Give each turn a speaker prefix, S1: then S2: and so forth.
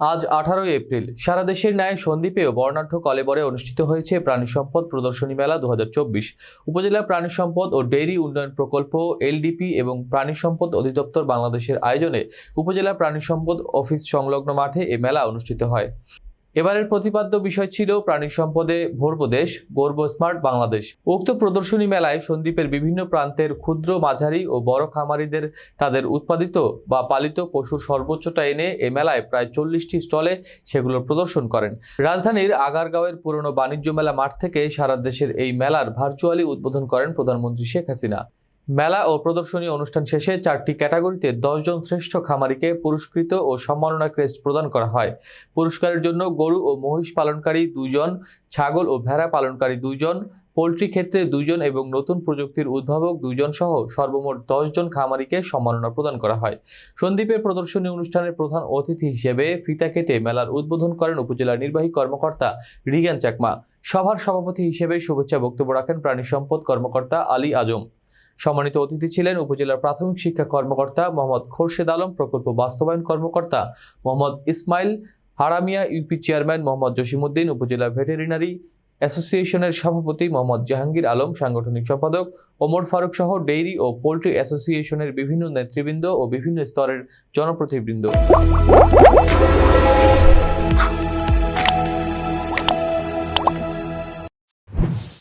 S1: আজ আঠারোই এপ্রিল। সারা দেশের ন্যায় সন্দ্বীপেও বর্ণাঢ্য কলেবরে অনুষ্ঠিত হয়েছে প্রাণী সম্পদ প্রদর্শনী মেলা দু হাজার চব্বিশ। উপজেলা প্রাণী সম্পদ ও ডেইরি উন্নয়ন প্রকল্প, এলডিপি এবং প্রাণী সম্পদ অধিদপ্তর বাংলাদেশের আয়োজনে উপজেলা প্রাণী সম্পদ অফিস সংলগ্ন মাঠে এ মেলা অনুষ্ঠিত হয়। এবারের প্রতিপাদ্য বিষয় ছিল প্রাণী সম্পদে ভোরবদেশ গর্ব স্মার্ট বাংলাদেশ। উক্ত প্রদর্শনী মেলায় সন্দ্বীপের বিভিন্ন প্রান্তের ক্ষুদ্র মাঝারি ও বড় খামারিদের তাদের উৎপাদিত বা পালিত পশুর সর্বোচ্চটা এনে এ মেলায় প্রায় চল্লিশটি স্টলে সেগুলোর প্রদর্শন করেন। রাজধানীর আগারগাঁওয়ের পুরনো বাণিজ্য মেলা মাঠ থেকে সারা দেশের এই মেলার ভার্চুয়ালি উদ্বোধন করেন প্রধানমন্ত্রী শেখ হাসিনা। মেলা ও প্রদর্শনী অনুষ্ঠান শেষে চারটি ক্যাটাগরিতে দশজন শ্রেষ্ঠ খামারিকে পুরস্কৃত ও সম্মাননা ক্রেস্ট প্রদান করা হয়। পুরস্কারের জন্য গরু ও মহিষ পালনকারী দুজন ছাগল ও ভেড়া পালনকারী দুজন পোলট্রি ক্ষেত্রে দুজন এবং নতুন প্রযুক্তির উদ্ভাবক দুজন সহ সর্বমোট দশজন খামারিকে সম্মাননা প্রদান করা হয়। সন্দ্বীপের প্রদর্শনী অনুষ্ঠানের প্রধান অতিথি হিসেবে ফিতা কেটে মেলার উদ্বোধন করেন উপজেলা নির্বাহী কর্মকর্তা রিগান চাকমা। সভার সভাপতি হিসেবে শুভেচ্ছা বক্তব্য রাখেন প্রাণী সম্পদ কর্মকর্তা আলী আজম। সম্মানিত অতিথি ছিলেন উপজেলার প্রাথমিক শিক্ষা কর্মকর্তা মোহাম্মদ খোরশেদ আলম, প্রকল্প বাস্তবায়ন কর্মকর্তা মোহাম্মদ ইসমাইল হারামিয়া, ইউপি চেয়ারম্যান মোহাম্মদ জসিমুদ্দিন উপজেলা ভেটেরিনারি অ্যাসোসিয়েশনের সভাপতি মোহাম্মদ জাহাঙ্গীর আলম, সাংগঠনিক সম্পাদক ওমর ফারুক সহ ডেইরি ও পোল্ট্রি অ্যাসোসিয়েশনের বিভিন্ন নেতৃবৃন্দ ও বিভিন্ন স্তরের জনপ্রতিনিধিবৃন্দ।